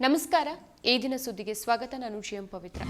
ನಮಸ್ಕಾರ. ಈ ದಿನ ಸುದ್ದಿಗೆ ಸ್ವಾಗತ. ನಾನು ಜಿಎಂ ಪವಿತ್ರ.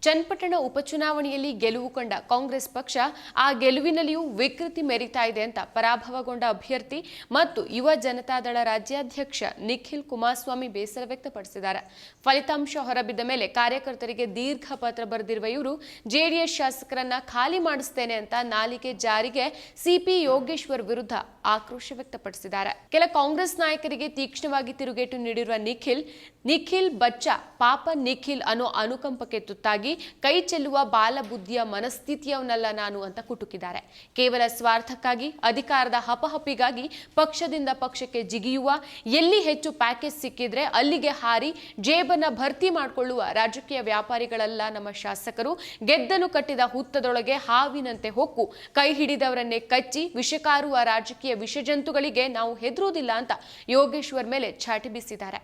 ಚನ್ನಪಟ್ಟಣ ಉಪಚುನಾವಣೆಯಲ್ಲಿ ಗೆಲುವು ಕಂಡ ಕಾಂಗ್ರೆಸ್ ಪಕ್ಷ ಆ ಗೆಲುವಿನಲ್ಲಿಯೂ ವಿಕೃತಿ ಮೆರಿತಾ ಇದೆ ಅಂತ ಪರಾಭವಗೊಂಡ ಅಭ್ಯರ್ಥಿ ಮತ್ತು ಯುವ ಜನತಾದಳ ರಾಜ್ಯಾಧ್ಯಕ್ಷ ನಿಖಿಲ್ ಕುಮಾರಸ್ವಾಮಿ ಬೇಸರ ವ್ಯಕ್ತಪಡಿಸಿದ್ದಾರೆ. ಫಲಿತಾಂಶ ಹೊರಬಿದ್ದ ಮೇಲೆ ಕಾರ್ಯಕರ್ತರಿಗೆ ದೀರ್ಘ ಪತ್ರ ಬರೆದಿರುವ ಇವರು, ಜೆಡಿಎಸ್ ಶಾಸಕರನ್ನ ಖಾಲಿ ಮಾಡಿಸ್ತೇನೆ ಅಂತ ನಾಲಿಗೆ ಜಾರಿಗೆ ಸಿಪಿ ಯೋಗೇಶ್ವರ್ ವಿರುದ್ಧ ಆಕ್ರೋಶ ವ್ಯಕ್ತಪಡಿಸಿದ್ದಾರೆ. ಕೆಲ ಕಾಂಗ್ರೆಸ್ ನಾಯಕರಿಗೆ ತೀಕ್ಷ್ಣವಾಗಿ ತಿರುಗೇಟು ನೀಡಿರುವ ನಿಖಿಲ್ ನಿಖಿಲ್ ಬಚ್ಚ ಪಾಪ ನಿಖಿಲ್ ಅನ್ನೋ ಅನುಕಂಪಕ್ಕೆ ತುತ್ತಾಗಿ ಕೈ ಚೆಲ್ಲುವ ಬಾಲಬುದ್ಧಿಯ ಮನಸ್ಥಿತಿಯವನಲ್ಲ ನಾನು ಅಂತ ಕುಟುಕಿದ್ದಾರೆ. ಕೇವಲ ಸ್ವಾರ್ಥಕ್ಕಾಗಿ, ಅಧಿಕಾರದ ಹಪಹಪಿಗಾಗಿ ಪಕ್ಷದಿಂದ ಪಕ್ಷಕ್ಕೆ ಜಿಗಿಯುವ, ಎಲ್ಲಿ ಹೆಚ್ಚು ಪ್ಯಾಕೇಜ್ ಸಿಕ್ಕಿದ್ರೆ ಅಲ್ಲಿಗೆ ಹಾರಿ ಜೇಬನ್ನ ಭರ್ತಿ ಮಾಡಿಕೊಳ್ಳುವ ರಾಜಕೀಯ ವ್ಯಾಪಾರಿಗಳಲ್ಲ ನಮ್ಮ ಶಾಸಕರು. ಗೆದ್ದಲು ಕಟ್ಟಿದ ಹುತ್ತದೊಳಗೆ ಹಾವಿನಂತೆ ಹೊಕ್ಕು, ಕೈ ಹಿಡಿದವರನ್ನೇ ಕಚ್ಚಿ ವಿಷಕಾರುವ ರಾಜಕೀಯ ವಿಷಜಂತುಗಳಿಗೆ ನಾವು ಹೆದರುವುದಿಲ್ಲ ಅಂತ ಯೋಗೇಶ್ವರ್ ಮೇಲೆ ಚಾಟಿ ಬೀಸಿದ್ದಾರೆ.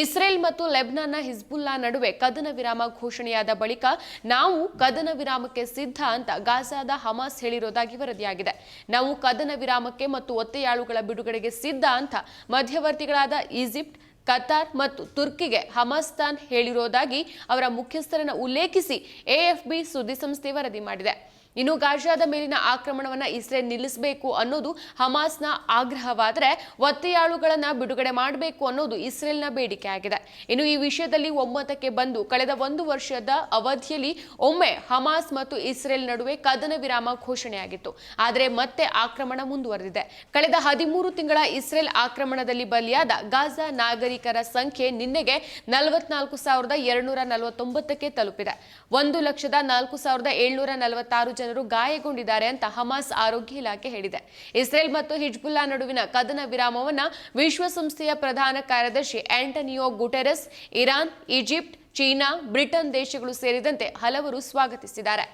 ಇಸ್ರೇಲ್ ಮತ್ತು ಲೆಬ್ನಾನ್ನ ಹಿಜ್ಬುಲ್ಲಾ ನಡುವೆ ಕದನ ವಿರಾಮ ಘೋಷಣೆಯಾದ ಬಳಿಕ ನಾವು ಕದನ ವಿರಾಮಕ್ಕೆ ಸಿದ್ಧ ಅಂತ ಗಾಜಾದ ಹಮಾಸ್ ಹೇಳಿರೋದಾಗಿ ವರದಿಯಾಗಿದೆ. ನಾವು ಕದನ ವಿರಾಮಕ್ಕೆ ಮತ್ತು ಒತ್ತೆಯಾಳುಗಳ ಬಿಡುಗಡೆಗೆ ಸಿದ್ಧ ಅಂತ ಮಧ್ಯವರ್ತಿಗಳಾದ ಈಜಿಪ್ಟ್, ಕತಾರ್ ಮತ್ತು ತುರ್ಕಿಗೆ ಹಮಾಸ್ತಾನ್ ಹೇಳಿರೋದಾಗಿ ಅವರ ಮುಖ್ಯಸ್ಥರನ್ನ ಉಲ್ಲೇಖಿಸಿ ಎಎಫ್ಬಿ ಸುದ್ದಿಸಂಸ್ಥೆ ವರದಿ ಮಾಡಿದೆ. ಇನ್ನು ಗಾಜಾದ ಮೇಲಿನ ಆಕ್ರಮಣವನ್ನ ಇಸ್ರೇಲ್ ನಿಲ್ಲಿಸಬೇಕು ಅನ್ನೋದು ಹಮಾಸ್ನ ಆಗ್ರಹವಾದರೆ ಒತ್ತೆಯಾಳುಗಳನ್ನ ಬಿಡುಗಡೆ ಮಾಡಬೇಕು ಅನ್ನೋದು ಇಸ್ರೇಲ್ನ ಬೇಡಿಕೆ ಆಗಿದೆ. ಇನ್ನು ಈ ವಿಷಯದಲ್ಲಿ ಒಮ್ಮತಕ್ಕೆ ಬಂದು ಕಳೆದ ಒಂದು ವರ್ಷದ ಅವಧಿಯಲ್ಲಿ ಒಮ್ಮೆ ಹಮಾಸ್ ಮತ್ತು ಇಸ್ರೇಲ್ ನಡುವೆ ಕದನ ವಿರಾಮ ಘೋಷಣೆಯಾಗಿತ್ತು. ಆದರೆ ಮತ್ತೆ ಆಕ್ರಮಣ ಮುಂದುವರೆದಿದೆ. ಕಳೆದ ಹದಿಮೂರು ತಿಂಗಳ ಇಸ್ರೇಲ್ ಆಕ್ರಮಣದಲ್ಲಿ ಬಲಿಯಾದ ಗಾಜಾ ನಾಗರಿಕರ ಸಂಖ್ಯೆ ನಿನ್ನೆಗೆ ನಲವತ್ನಾಲ್ಕು ಸಾವಿರದ ಎರಡುನೂರ ನಲವತ್ತೊಂಬತ್ತಕ್ಕೆ ತಲುಪಿದೆ. ಒಂದು ಲಕ್ಷದ ನಾಲ್ಕು ಸಾವಿರದ ಏಳ್ನೂರ ನಲವತ್ತಾರು ಜನರು ಗಾಯಗೊಂಡಿದ್ದಾರೆ ಅಂತ ಹಮಾಸ್ ಆರೋಗ್ಯ ಇಲಾಖೆ ಹೇಳಿದೆ. ಇಸ್ರೇಲ್ ಮತ್ತು ಹಿಜ್ಬುಲ್ಲಾ ನಡುವಿನ ಕದನ ವಿರಾಮವನ್ನ ವಿಶ್ವಸಂಸ್ಥೆಯ ಪ್ರಧಾನ ಕಾರ್ಯದರ್ಶಿ Antonio Guterres, Iran, Egypt, China, Britain ದೇಶಗಳು ಸೇರಿದಂತೆ ಹಲವರು ಸ್ವಾಗತಿಸಿದ್ದಾರೆ.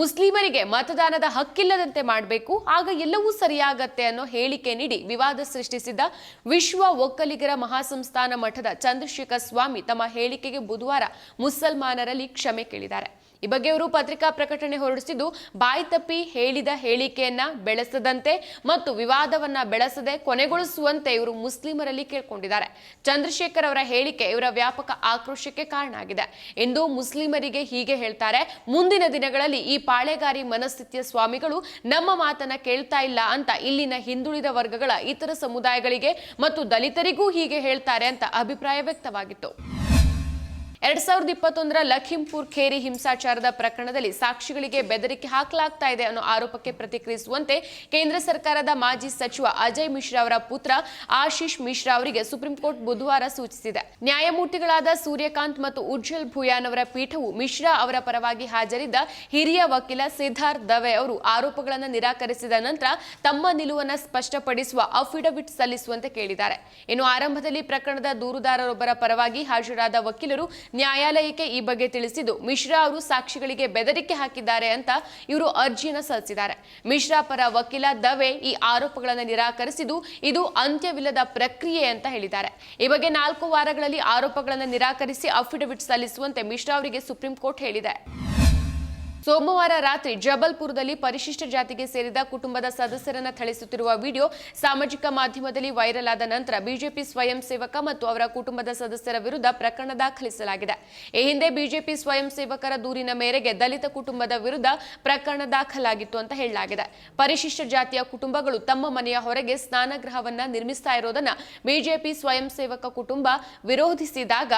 ಮುಸ್ಲಿಮರಿಗೆ ಮತದಾನದ ಹಕ್ಕಿಲ್ಲದಂತೆ ಮಾಡಬೇಕು, ಆಗ ಎಲ್ಲವೂ ಸರಿಯಾಗತ್ತೆ ಅನ್ನೋ ಹೇಳಿಕೆ ನೀಡಿ ವಿವಾದ ಸೃಷ್ಟಿಸಿದ್ದ ವಿಶ್ವ ಒಕ್ಕಲಿಗರ ಮಹಾಸಂಸ್ಥಾನ ಮಠದ ಚಂದ್ರಶೇಖರ್ ಸ್ವಾಮಿ ತಮ್ಮ ಹೇಳಿಕೆಗೆ ಬುಧವಾರ ಮುಸಲ್ಮಾನರಲ್ಲಿ ಕ್ಷಮೆ ಕೇಳಿದ್ದಾರೆ. ಈ ಬಗ್ಗೆ ಅವರು ಪತ್ರಿಕಾ ಪ್ರಕಟಣೆ ಹೊರಡಿಸಿದ್ದು, ಬಾಯಿ ತಪ್ಪಿ ಹೇಳಿದ ಹೇಳಿಕೆಯನ್ನ ಬೆಳೆಸದಂತೆ ಮತ್ತು ವಿವಾದವನ್ನ ಬೆಳೆಸದೆ ಕೊನೆಗೊಳಿಸುವಂತೆ ಇವರು ಮುಸ್ಲಿಮರಲ್ಲಿ ಕೇಳ್ಕೊಂಡಿದ್ದಾರೆ. ಚಂದ್ರಶೇಖರ್ ಅವರ ಹೇಳಿಕೆ ಇವರ ವ್ಯಾಪಕ ಆಕ್ರೋಶಕ್ಕೆ ಕಾರಣ ಆಗಿದೆ. ಎಂದು ಮುಸ್ಲಿಮರಿಗೆ ಹೀಗೆ ಹೇಳ್ತಾರೆ, ಮುಂದಿನ ದಿನಗಳಲ್ಲಿ ಈ ಪಾಳೆಗಾರಿ ಮನಸ್ಥಿತಿಯ ಸ್ವಾಮಿಗಳು ನಮ್ಮ ಮಾತನ್ನ ಕೇಳ್ತಾ ಇಲ್ಲ ಅಂತ ಇಲ್ಲಿನ ಹಿಂದುಳಿದ ವರ್ಗಗಳ ಇತರ ಸಮುದಾಯಗಳಿಗೆ ಮತ್ತು ದಲಿತರಿಗೂ ಹೀಗೆ ಹೇಳ್ತಾರೆ ಅಂತ ಅಭಿಪ್ರಾಯ ವ್ಯಕ್ತವಾಗಿತ್ತು. ಎರಡ್ ಸಾವಿರದ ಇಪ್ಪತ್ತೊಂದರ ಲಖೀಂಪುರ್ ಖೇರಿ ಹಿಂಸಾಚಾರದ ಪ್ರಕರಣದಲ್ಲಿ ಸಾಕ್ಷಿಗಳಿಗೆ ಬೆದರಿಕೆ ಹಾಕಲಾಗ್ತಾ ಇದೆ ಅನ್ನೋ ಆರೋಪಕ್ಕೆ ಪ್ರತಿಕ್ರಿಯಿಸುವಂತೆ ಕೇಂದ್ರ ಸರ್ಕಾರದ ಮಾಜಿ ಸಚಿವ ಅಜಯ್ ಮಿಶ್ರಾ ಅವರ ಪುತ್ರ ಆಶೀಶ್ ಮಿಶ್ರಾ ಅವರಿಗೆ ಸುಪ್ರೀಂ ಕೋರ್ಟ್ ಬುಧವಾರ ಸೂಚಿಸಿದೆ. ನ್ಯಾಯಮೂರ್ತಿಗಳಾದ ಸೂರ್ಯಕಾಂತ್ ಮತ್ತು ಉಜ್ಜಲ್ ಭೂಯಾನ್ ಅವರ ಪೀಠವು ಮಿಶ್ರಾ ಅವರ ಪರವಾಗಿ ಹಾಜರಿದ್ದ ಹಿರಿಯ ವಕೀಲ ಸಿದ್ಧಾರ್ಥ್ ದವೆ ಅವರು ಆರೋಪಗಳನ್ನು ನಿರಾಕರಿಸಿದ ನಂತರ ತಮ್ಮ ನಿಲುವನ್ನು ಸ್ಪಷ್ಟಪಡಿಸುವ ಅಫಿಡವಿಟ್ ಸಲ್ಲಿಸುವಂತೆ ಕೇಳಿದ್ದಾರೆ. ಇನ್ನು ಆರಂಭದಲ್ಲಿ ಪ್ರಕರಣದ ದೂರುದಾರರೊಬ್ಬರ ಪರವಾಗಿ ಹಾಜರಾದ ವಕೀಲರು ನ್ಯಾಯಾಲಯಕ್ಕೆ ಈ ಬಗ್ಗೆ ತಿಳಿಸಿದ್ದು, ಮಿಶ್ರಾ ಅವರು ಸಾಕ್ಷಿಗಳಿಗೆ ಬೆದರಿಕೆ ಹಾಕಿದ್ದಾರೆ ಅಂತ ಇವರು ಅರ್ಜಿಯನ್ನು ಸಲ್ಲಿಸಿದ್ದಾರೆ. ಮಿಶ್ರಾ ಪರ ವಕೀಲ ದವೆ ಈ ಆರೋಪಗಳನ್ನು ನಿರಾಕರಿಸಿದ್ದು, ಇದು ಅಂತ್ಯವಿಲ್ಲದ ಪ್ರಕ್ರಿಯೆ ಅಂತ ಹೇಳಿದ್ದಾರೆ. ಈ ಬಗ್ಗೆ ನಾಲ್ಕು ವಾರಗಳಲ್ಲಿ ಆರೋಪಗಳನ್ನು ನಿರಾಕರಿಸಿ ಅಫಿಡವಿಟ್ ಸಲ್ಲಿಸುವಂತೆ ಮಿಶ್ರಾ ಅವರಿಗೆ ಸುಪ್ರೀಂ ಕೋರ್ಟ್ ಹೇಳಿದೆ. ಸೋಮವಾರ ರಾತ್ರಿ ಜಬಲ್ಪುರದಲ್ಲಿ ಪರಿಶಿಷ್ಟ ಜಾತಿಗೆ ಸೇರಿದ ಕುಟುಂಬದ ಸದಸ್ಯರನ್ನ ಥಳಿಸುತ್ತಿರುವ ವಿಡಿಯೋ ಸಾಮಾಜಿಕ ಮಾಧ್ಯಮದಲ್ಲಿ ವೈರಲ್ ಆದ ನಂತರ ಬಿಜೆಪಿ ಸ್ವಯಂ ಸೇವಕ ಮತ್ತು ಅವರ ಕುಟುಂಬದ ಸದಸ್ಯರ ವಿರುದ್ಧ ಪ್ರಕರಣ ದಾಖಲಿಸಲಾಗಿದೆ. ಈ ಹಿಂದೆ ಬಿಜೆಪಿ ಸ್ವಯಂ ಸೇವಕರ ದೂರಿನ ಮೇರೆಗೆ ದಲಿತ ಕುಟುಂಬದ ವಿರುದ್ಧ ಪ್ರಕರಣ ದಾಖಲಾಗಿತ್ತು ಅಂತ ಹೇಳಲಾಗಿದೆ. ಪರಿಶಿಷ್ಟ ಜಾತಿಯ ಕುಟುಂಬಗಳು ತಮ್ಮ ಮನೆಯ ಹೊರಗೆ ಸ್ನಾನಗೃಹವನ್ನ ನಿರ್ಮಿಸ್ತಾ ಇರೋದನ್ನ ಬಿಜೆಪಿ ಸ್ವಯಂ ಸೇವಕ ಕುಟುಂಬ ವಿರೋಧಿಸಿದಾಗ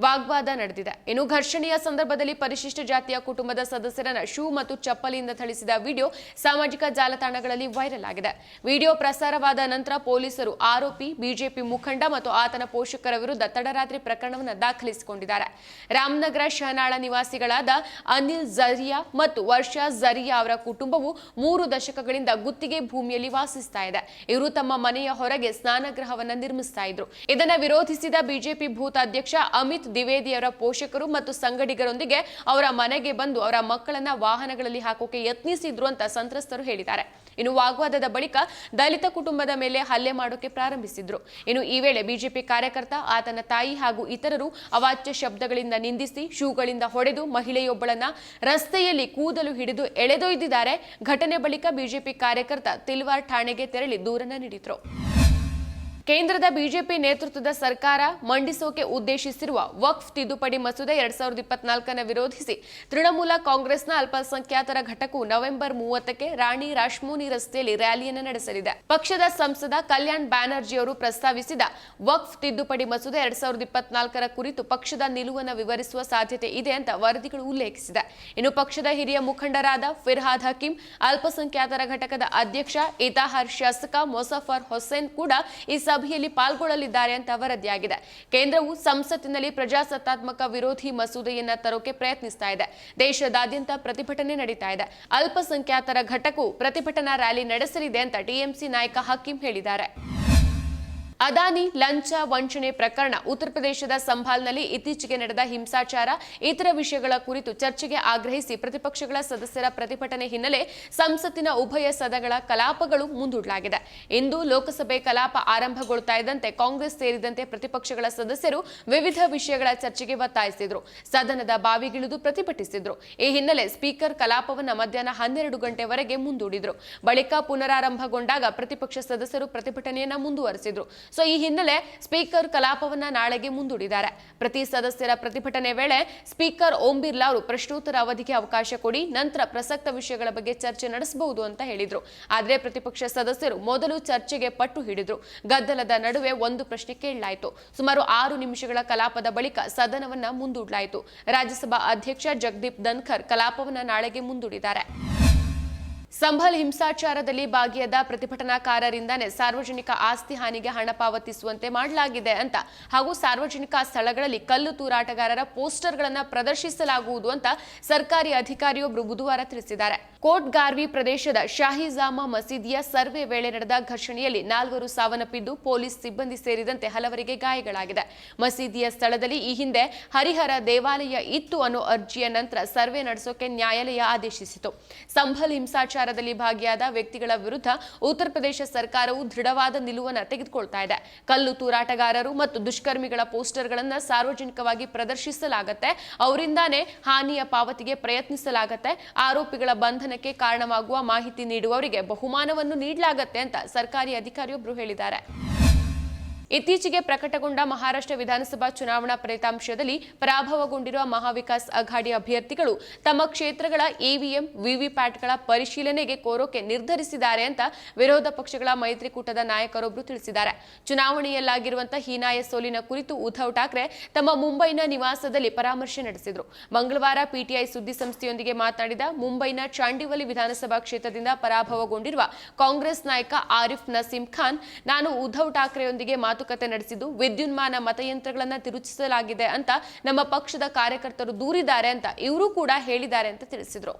ವಾಗ್ವಾದ ನಡೆದಿದೆ. ಇನ್ನು ಘರ್ಷಣೆಯ ಸಂದರ್ಭದಲ್ಲಿ ಪರಿಶಿಷ್ಟ ಜಾತಿಯ ಕುಟುಂಬದ ಸದಸ್ಯರನ್ನ ಶೂ ಮತ್ತು ಚಪ್ಪಲಿಯಿಂದ ಥಳಿಸಿದ ವಿಡಿಯೋ ಸಾಮಾಜಿಕ ಜಾಲತಾಣಗಳಲ್ಲಿ ವೈರಲ್ ಆಗಿದೆ. ವಿಡಿಯೋ ಪ್ರಸಾರವಾದ ನಂತರ ಪೊಲೀಸರು ಆರೋಪಿ, ಬಿಜೆಪಿ ಮುಖಂಡ ಮತ್ತು ಆತನ ಪೋಷಕರ ವಿರುದ್ಧ ತಡರಾತ್ರಿ ಪ್ರಕರಣವನ್ನು ದಾಖಲಿಸಿಕೊಂಡಿದ್ದಾರೆ. ರಾಮನಗರ ಶಹನಾಳ ನಿವಾಸಿಗಳಾದ ಅನಿಲ್ ಝರಿಯಾ ಮತ್ತು ವರ್ಷಾ ಝರಿಯಾ ಅವರ ಕುಟುಂಬವು ಮೂರು ದಶಕಗಳಿಂದ ಗುತ್ತಿಗೆ ಭೂಮಿಯಲ್ಲಿ ವಾಸಿಸ್ತಾ ಇದೆ. ಇವರು ತಮ್ಮ ಮನೆಯ ಹೊರಗೆ ಸ್ನಾನಗೃಹವನ್ನು ನಿರ್ಮಿಸ್ತಾ ಇದ್ರು. ಇದನ್ನು ವಿರೋಧಿಸಿದ ಬಿಜೆಪಿ ಭೂತ ಅಧ್ಯಕ್ಷ ಅಮಿತ್ ದ್ವಿವೇದಿ ಅವರ ಪೋಷಕರು ಮತ್ತು ಸಂಗಡಿಗರೊಂದಿಗೆ ಅವರ ಮನೆಗೆ ಬಂದು ಅವರ ಮಕ್ಕಳನ್ನ ವಾಹನಗಳಲ್ಲಿ ಹಾಕೋಕೆ ಯತ್ನಿಸಿದ್ರು ಅಂತ ಸಂತ್ರಸ್ತರು ಹೇಳಿದ್ದಾರೆ. ಇನ್ನು ವಾಗ್ವಾದದ ಬಳಿಕ ದಲಿತ ಕುಟುಂಬದ ಮೇಲೆ ಹಲ್ಲೆ ಮಾಡೋಕೆ ಪ್ರಾರಂಭಿಸಿದ್ರು. ಇನ್ನು ಈ ವೇಳೆ ಬಿಜೆಪಿ ಕಾರ್ಯಕರ್ತ, ಆತನ ತಾಯಿ ಹಾಗೂ ಇತರರು ಅವಾಚ್ಯ ಶಬ್ದಗಳಿಂದ ನಿಂದಿಸಿ ಶೂಗಳಿಂದ ಹೊಡೆದು ಮಹಿಳೆಯೊಬ್ಬಳನ್ನ ರಸ್ತೆಯಲ್ಲಿ ಕೂದಲು ಹಿಡಿದು ಎಳೆದೊಯ್ದಿದ್ದಾರೆ. ಘಟನೆ ಬಳಿಕ ಬಿಜೆಪಿ ಕಾರ್ಯಕರ್ತ ತಿಲ್ವಾರ್ ಠಾಣೆಗೆ ತೆರಳಿ ದೂರನ್ನ ನೀಡಿದ್ರು. ಕೇಂದ್ರದ ಬಿಜೆಪಿ ನೇತೃತ್ವದ ಸರ್ಕಾರ ಮಂಡಿಸೋಕೆ ಉದ್ದೇಶಿಸಿರುವ ವಕ್ಫ್ ತಿದ್ದುಪಡಿ ಮಸೂದೆ ಎರಡ್ ಸಾವಿರದ ಇಪ್ಪತ್ನಾಲ್ಕನ್ನು ವಿರೋಧಿಸಿ ತೃಣಮೂಲ ಕಾಂಗ್ರೆಸ್ನ ಅಲ್ಪಸಂಖ್ಯಾತರ ಘಟಕವು ನವೆಂಬರ್ ಮೂವತ್ತಕ್ಕೆ ರಾಣಿ ರಾಶ್ಮೂನಿ ರಸ್ತೆಯಲ್ಲಿ ರ್ಯಾಲಿಯನ್ನು ನಡೆಸಲಿದೆ. ಪಕ್ಷದ ಸಂಸದ ಕಲ್ಯಾಣ್ ಬ್ಯಾನರ್ಜಿ ಅವರು ಪ್ರಸ್ತಾವಿಸಿದ ವಕ್ಫ್ ತಿದ್ದುಪಡಿ ಮಸೂದೆ ಎರಡ್ ಸಾವಿರದ ಇಪ್ಪತ್ನಾಲ್ಕರ ಕುರಿತು ಪಕ್ಷದ ನಿಲುವನ್ನು ವಿವರಿಸುವ ಸಾಧ್ಯತೆ ಇದೆ ಅಂತ ವರದಿಗಳು ಉಲ್ಲೇಖಿಸಿದೆ. ಇನ್ನು ಪಕ್ಷದ ಹಿರಿಯ ಮುಖಂಡರಾದ ಫಿರ್ಹಾದ್ ಹಕೀಂ, ಅಲ್ಪಸಂಖ್ಯಾತರ ಘಟಕದ ಅಧ್ಯಕ್ಷ ಇತಾಹರ್ ಶಾಸಕ ಮೊಸಫರ್ ಹೊಸೇನ್ ಕೂಡ ಈ ಸಭೆಯಲ್ಲಿ ಪಾಲ್ಗೊಳ್ಳಲಿದ್ದಾರೆ ಅಂತ ವರದಿಯಾಗಿದೆ. ಕೇಂದ್ರವು ಸಂಸತ್ತಿನಲ್ಲಿ ಪ್ರಜಾಸತ್ತಾತ್ಮಕ ವಿರೋಧಿ ಮಸೂದೆಯನ್ನ ತರೋಕೆ ಪ್ರಯತ್ನಿಸ್ತಾ ಇದೆ. ದೇಶದಾದ್ಯಂತ ಪ್ರತಿಭಟನೆ ನಡೀತಾ ಇದೆ. ಅಲ್ಪಸಂಖ್ಯಾತರ ಘಟಕವು ಪ್ರತಿಭಟನಾ ರ್ಯಾಲಿ ನಡೆಸಲಿದೆ ಅಂತ ಟಿಎಂಸಿ ನಾಯಕ ಹಕೀಂ ಹೇಳಿದ್ದಾರೆ. ಅದಾನಿ ಲಂಚ ವಂಚನೆ ಪ್ರಕರಣ ಉತ್ತರ ಪ್ರದೇಶದ ಸಂಭಾಲ್ನಲ್ಲಿ ಇತ್ತೀಚೆಗೆ ನಡೆದ ಹಿಂಸಾಚಾರ, ಇತರ ವಿಷಯಗಳ ಕುರಿತು ಚರ್ಚೆಗೆ ಆಗ್ರಹಿಸಿ ಪ್ರತಿಪಕ್ಷಗಳ ಸದಸ್ಯರ ಪ್ರತಿಭಟನೆ ಹಿನ್ನೆಲೆ ಸಂಸತ್ತಿನ ಉಭಯ ಸದನಗಳ ಕಲಾಪಗಳು ಮುಂದೂಡಲಾಗಿದೆ. ಇಂದು ಲೋಕಸಭೆ ಕಲಾಪ ಆರಂಭಗೊಳ್ತಾ ಇದ್ದಂತೆ ಕಾಂಗ್ರೆಸ್ ಸೇರಿದಂತೆ ಪ್ರತಿಪಕ್ಷಗಳ ಸದಸ್ಯರು ವಿವಿಧ ವಿಷಯಗಳ ಚರ್ಚೆಗೆ ಒತ್ತಾಯಿಸಿದ್ರು. ಸದನದ ಬಾವಿಗಿಳಿದು ಪ್ರತಿಭಟಿಸಿದ್ರು. ಈ ಹಿನ್ನೆಲೆ ಸ್ಪೀಕರ್ ಕಲಾಪವನ್ನು ಮಧ್ಯಾಹ್ನ ಹನ್ನೆರಡು ಗಂಟೆವರೆಗೆ ಮುಂದೂಡಿದ್ರು. ಬಳಿಕ ಪುನರಾರಂಭಗೊಂಡಾಗ ಪ್ರತಿಪಕ್ಷ ಸದಸ್ಯರು ಪ್ರತಿಭಟನೆಯನ್ನು ಮುಂದುವರೆಸಿದ್ರು. ಸೊ ಈ ಹಿನ್ನೆಲೆ ಸ್ಪೀಕರ್ ಕಲಾಪವನ್ನ ನಾಳೆಗೆ ಮುಂದೂಡಿದ್ದಾರೆ. ಪ್ರತಿ ಸದಸ್ಯರ ಪ್ರತಿಭಟನೆ ವೇಳೆ ಸ್ಪೀಕರ್ ಓಂ ಬಿರ್ಲಾ ಅವರು ಪ್ರಶ್ನೋತ್ತರ ಅವಧಿಗೆ ಅವಕಾಶ ಕೊಡಿ, ನಂತರ ಪ್ರಸಕ್ತ ವಿಷಯಗಳ ಬಗ್ಗೆ ಚರ್ಚೆ ನಡೆಸಬಹುದು ಅಂತ ಹೇಳಿದ್ರು. ಆದರೆ ಪ್ರತಿಪಕ್ಷ ಸದಸ್ಯರು ಮೊದಲು ಚರ್ಚೆಗೆ ಪಟ್ಟು ಹಿಡಿದ್ರು. ಗದ್ದಲದ ನಡುವೆ ಒಂದು ಪ್ರಶ್ನೆ ಕೇಳಲಾಯಿತು. ಸುಮಾರು ಆರು ನಿಮಿಷಗಳ ಕಲಾಪದ ಬಳಿಕ ಸದನವನ್ನ ಮುಂದೂಡಲಾಯಿತು. ರಾಜ್ಯಸಭಾ ಅಧ್ಯಕ್ಷ ಜಗದೀಪ್ ಧನ್ಖರ್ ಕಲಾಪವನ್ನ ನಾಳೆಗೆ ಮುಂದೂಡಿದ್ದಾರೆ. ಸಂಭಲ್ ಹಿಂಸಾಚಾರದಲ್ಲಿ ಭಾಗಿಯಾದ ಪ್ರತಿಭಟನಾಕಾರರಿಂದನೇ ಸಾರ್ವಜನಿಕ ಆಸ್ತಿ ಹಾನಿಗೆ ಹಣ ಪಾವತಿಸುವಂತೆ ಮಾಡಲಾಗಿದೆ ಅಂತ. ಹಾಗೂ ಸಾರ್ವಜನಿಕ ಸ್ಥಳಗಳಲ್ಲಿ ಕಲ್ಲು ತೂರಾಟಗಾರರ ಪೋಸ್ಟರ್ಗಳನ್ನು ಪ್ರದರ್ಶಿಸಲಾಗುವುದು ಅಂತ ಸರ್ಕಾರಿ ಅಧಿಕಾರಿಯೊಬ್ಬರು ಬುಧವಾರ ತಿಳಿಸಿದ್ದಾರೆ. ಕೋಟ್ ಗಾರ್ವಿ ಪ್ರದೇಶದ ಶಾಹಿಜಾಮಾ ಮಸೀದಿಯ ಸರ್ವೆ ವೇಳೆ ನಡೆದ ಘರ್ಷಣೆಯಲ್ಲಿ ನಾಲ್ವರು ಸಾವನ್ನಪ್ಪಿದ್ದು ಪೊಲೀಸ್ ಸಿಬ್ಬಂದಿ ಸೇರಿದಂತೆ ಹಲವರಿಗೆ ಗಾಯಗಳಾಗಿದೆ. ಮಸೀದಿಯ ಸ್ಥಳದಲ್ಲಿ ಈ ಹಿಂದೆ ಹರಿಹರ ದೇವಾಲಯ ಇತ್ತು ಅನ್ನೋ ಅರ್ಜಿಯ ನಂತರ ಸರ್ವೆ ನಡೆಸೋಕೆ ನ್ಯಾಯಾಲಯ ಆದೇಶಿಸಿತು ಸಂಭಲ್ ಹಿಂಸಾಚಾರದಲ್ಲಿ ಭಾಗಿಯಾದ ವ್ಯಕ್ತಿಗಳ ವಿರುದ್ಧ ಉತ್ತರ ಪ್ರದೇಶ ಸರ್ಕಾರವು ದೃಢವಾದ ನಿಲುವನ್ನು ತೆಗೆದುಕೊಳ್ತಾ ಇದೆ. ಕಲ್ಲು ತೂರಾಟಗಾರರು ಮತ್ತು ದುಷ್ಕರ್ಮಿಗಳ ಪೋಸ್ಟರ್ಗಳನ್ನು ಸಾರ್ವಜನಿಕವಾಗಿ ಪ್ರದರ್ಶಿಸಲಾಗತ್ತೆ. ಅವರಿಂದಾನೇ ಹಾನಿಯ ಪಾವತಿಗೆ ಪ್ರಯತ್ನಿಸಲಾಗತ್ತೆ. ಆರೋಪಿಗಳ ಬಂಧನಕ್ಕೆ ಕಾರಣವಾಗುವ ಮಾಹಿತಿ ನೀಡುವವರಿಗೆ ಬಹುಮಾನವನ್ನು ನೀಡಲಾಗತ್ತೆ ಅಂತ ಸರ್ಕಾರಿ ಅಧಿಕಾರಿಯೊಬ್ಬರು ಹೇಳಿದ್ದಾರೆ. ಇತ್ತೀಚೆಗೆ ಪ್ರಕಟಗೊಂಡ ಮಹಾರಾಷ್ಟ್ರ ವಿಧಾನಸಭಾ ಚುನಾವಣಾ ಫಲಿತಾಂಶದಲ್ಲಿ ಪರಾಭವಗೊಂಡಿರುವ ಮಹಾವಿಕಾಸ್ ಅಘಾಡಿ ಅಭ್ಯರ್ಥಿಗಳು ತಮ್ಮ ಕ್ಷೇತ್ರಗಳ ಇವಿಎಂ ವಿವಿಪ್ಯಾಟ್ಗಳ ಪರಿಶೀಲನೆಗೆ ಕೋರೋಕೆ ನಿರ್ಧರಿಸಿದ್ದಾರೆ ಅಂತ ವಿರೋಧ ಪಕ್ಷಗಳ ಮೈತ್ರಿಕೂಟದ ನಾಯಕರೊಬ್ಬರು ತಿಳಿಸಿದ್ದಾರೆ. ಚುನಾವಣೆಯಲ್ಲಾಗಿರುವಂತಹ ಹೀನಾಯ ಸೋಲಿನ ಕುರಿತು ಉದ್ಧವ್ ಠಾಕ್ರೆ ತಮ್ಮ ಮುಂಬೈನ ನಿವಾಸದಲ್ಲಿ ಪರಾಮರ್ಶೆ ನಡೆಸಿದರು. ಮಂಗಳವಾರ ಪಿಟಿಐ ಸುದ್ದಿ ಸಂಸ್ಥೆಯೊಂದಿಗೆ ಮಾತನಾಡಿದ ಮುಂಬೈನ ಚಾಂಡಿವಲಿ ವಿಧಾನಸಭಾ ಕ್ಷೇತ್ರದಿಂದ ಪರಾಭವಗೊಂಡಿರುವ ಕಾಂಗ್ರೆಸ್ ನಾಯಕ ಆರಿಫ್ ನಸೀಂ ಖಾನ್, ನಾನು ಉದ್ಧವ್ ಠಾಕ್ರೆಯೊಂದಿಗೆ ಮಾತುಕತೆ ನಡೆಸಿದ್ದು, ವಿದ್ಯುನ್ಮಾನ ಮತಯಂತ್ರಗಳನ್ನ ತಿರುಚಿಸಲಾಗಿದೆ ಅಂತ ನಮ್ಮ ಪಕ್ಷದ ಕಾರ್ಯಕರ್ತರು ದೂರಿದ್ದಾರೆ ಅಂತ ಇವರು ಕೂಡ ಹೇಳಿದ್ದಾರೆ ಅಂತ ತಿಳಿಸಿದರು.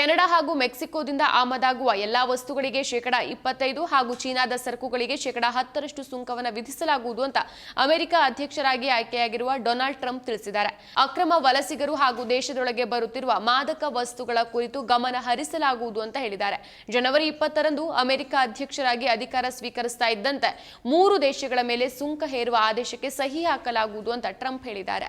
ಕೆನಡಾ ಹಾಗೂ ಮೆಕ್ಸಿಕೋದಿಂದ ಆಮದಾಗುವ ಎಲ್ಲಾ ವಸ್ತುಗಳಿಗೆ ಶೇಕಡಾ ಇಪ್ಪತ್ತೈದು ಹಾಗೂ ಚೀನಾದ ಸರಕುಗಳಿಗೆ ಶೇಕಡಾ ಹತ್ತರಷ್ಟು ಸುಂಕವನ್ನು ವಿಧಿಸಲಾಗುವುದು ಅಂತ ಅಮೆರಿಕ ಅಧ್ಯಕ್ಷರಾಗಿ ಆಯ್ಕೆಯಾಗಿರುವ ಡೊನಾಲ್ಡ್ ಟ್ರಂಪ್ ತಿಳಿಸಿದ್ದಾರೆ. ಅಕ್ರಮ ವಲಸಿಗರು ಹಾಗೂ ದೇಶದೊಳಗೆ ಬರುತ್ತಿರುವ ಮಾದಕ ವಸ್ತುಗಳ ಕುರಿತು ಗಮನ ಹರಿಸಲಾಗುವುದು ಅಂತ ಹೇಳಿದ್ದಾರೆ. ಜನವರಿ ಇಪ್ಪತ್ತರಂದು ಅಮೆರಿಕ ಅಧ್ಯಕ್ಷರಾಗಿ ಅಧಿಕಾರ ಸ್ವೀಕರಿಸ್ತಾ ಇದ್ದಂತೆ ಮೂರು ದೇಶಗಳ ಮೇಲೆ ಸುಂಕ ಹೇರುವ ಆದೇಶಕ್ಕೆ ಸಹಿ ಹಾಕಲಾಗುವುದು ಅಂತ ಟ್ರಂಪ್ ಹೇಳಿದ್ದಾರೆ.